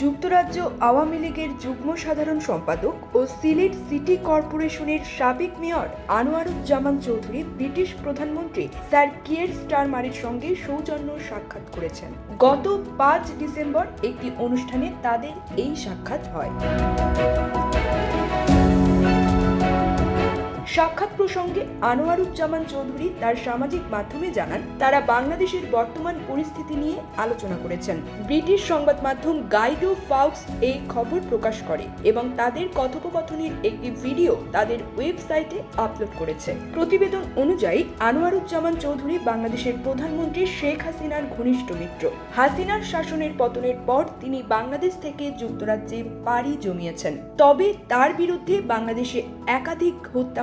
যুক্তরাজ্য আওয়ামী লীগের যুগ্ম সাধারণ সম্পাদক ও সিলেট সিটি কর্পোরেশনের সাবেক মেয়র আনোয়ারুজ্জামান চৌধুরী ব্রিটিশ প্রধানমন্ত্রী স্যার কিয়ের স্টারমারের সঙ্গে সৌজন্য সাক্ষাৎ করেছেন। গত পাঁচ ডিসেম্বর একটি অনুষ্ঠানে তাদের এই সাক্ষাৎ হয়। সাক্ষাৎ প্রসঙ্গে আনোয়ারুজ্জামান চৌধুরী তার সামাজিক মাধ্যমে জানান, তারা বাংলাদেশের বর্তমান পরিস্থিতি নিয়ে আলোচনা করেছেন। ব্রিটিশ সংবাদ মাধ্যম গাইডো ফাউক্স এই খবর প্রকাশ করে এবং তাদের কথোপকথনের একটি ভিডিও তাদের ওয়েবসাইটে আপলোড করেছে। প্রতিবেদন অনুযায়ী, আনোয়ারুজ্জামান চৌধুরী বাংলাদেশের প্রধানমন্ত্রী শেখ হাসিনার ঘনিষ্ঠ মিত্র। হাসিনার শাসনের পতনের পর তিনি বাংলাদেশ থেকে যুক্তরাজ্যে পাড়ি জমিয়েছেন। তবে তার বিরুদ্ধে বাংলাদেশে একাধিক হত্যা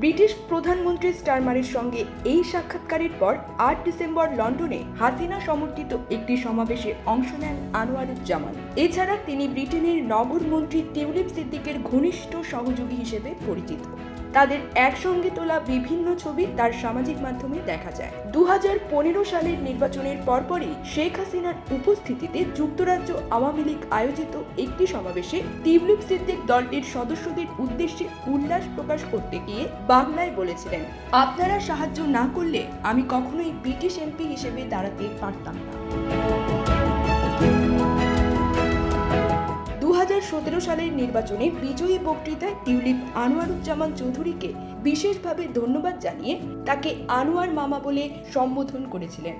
ব্রিটিশ প্রধানমন্ত্রী স্টারমারের সঙ্গে এই সাক্ষাৎকারের পর আট ডিসেম্বর লন্ডনে হাসিনা সমর্থিত একটি সমাবেশে অংশ নেন আনোয়ারুজ্জামান। এছাড়া তিনি ব্রিটেনের নগরমন্ত্রী টিউলিপ সিদ্দিকের ঘনিষ্ঠ সহযোগী হিসেবে পরিচিত। তাদের একসঙ্গে তোলা বিভিন্ন ছবি তার সামাজিক মাধ্যমে দেখা যায়। দু হাজার পনেরো সালের নির্বাচনের পরপরই শেখ হাসিনার উপস্থিতিতে যুক্তরাজ্য আওয়ামী লীগ আয়োজিত একটি সমাবেশে টিউলিপ সিদ্দিক দলটির সদস্যদের উদ্দেশ্যে উল্লাস প্রকাশ করতে গিয়ে বাংলায় বলেছিলেন, আপনারা সাহায্য না করলে আমি কখনোই ব্রিটিশ এমপি হিসেবে দাঁড়াতে পারতাম না। সালের নির্বাচনে বিজয়ী বক্তৃতায় টিউলিপ আনোয়ারুজ্জামান চৌধুরীকে বিশেষভাবে ধন্যবাদ জানিয়ে তাকে আনোয়ার মামা বলে সম্বোধন করেছিলেন।